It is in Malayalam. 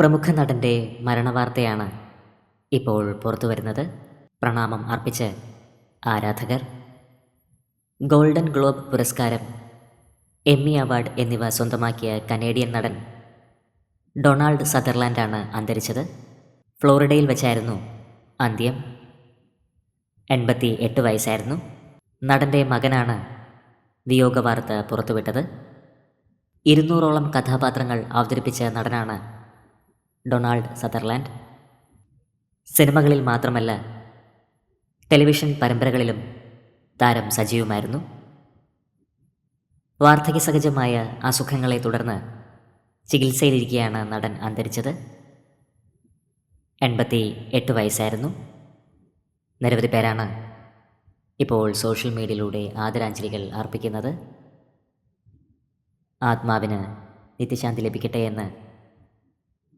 പ്രമുഖ നടന്റെ മരണവാർത്തയാണ് ഇപ്പോൾ പുറത്തു വരുന്നത് പ്രണാമം അർപ്പിച്ച് ആരാധകർ. ഗോൾഡൻ ഗ്ലോബ് പുരസ്കാരം എമ്മി അവാർഡ് എന്നിവ സ്വന്തമാക്കിയ കനേഡിയൻ നടൻ ഡൊണാൾഡ് സദർലാൻഡാണ് അന്തരിച്ചത്. ഫ്ലോറിഡയിൽ വെച്ചായിരുന്നു അന്ത്യം. എൺപത്തി എട്ട് വയസ്സായിരുന്നു. നടന്റെ മകനാണ് വിയോഗ വാർത്ത പുറത്തുവിട്ടത്. ഇരുന്നൂറോളം കഥാപാത്രങ്ങൾ അവതരിപ്പിച്ച നടനാണ് ഡൊണാൾഡ് സതർലാൻഡ്. സിനിമകളിൽ മാത്രമല്ല ടെലിവിഷൻ പരമ്പരകളിലും താരം സജീവമായിരുന്നു. വാർദ്ധക്യ സഹജമായ അസുഖങ്ങളെ തുടർന്ന് ചികിത്സയിലിരിക്കെയാണ് നടൻ അന്തരിച്ചത്. എൺപത്തി എട്ട് വയസ്സായിരുന്നു. നിരവധി പേരാണ് ഇപ്പോൾ സോഷ്യൽ മീഡിയയിലൂടെ ആദരാഞ്ജലികൾ അർപ്പിക്കുന്നത്. ആത്മാവിന് നിത്യശാന്തി ലഭിക്കട്ടെ എന്ന്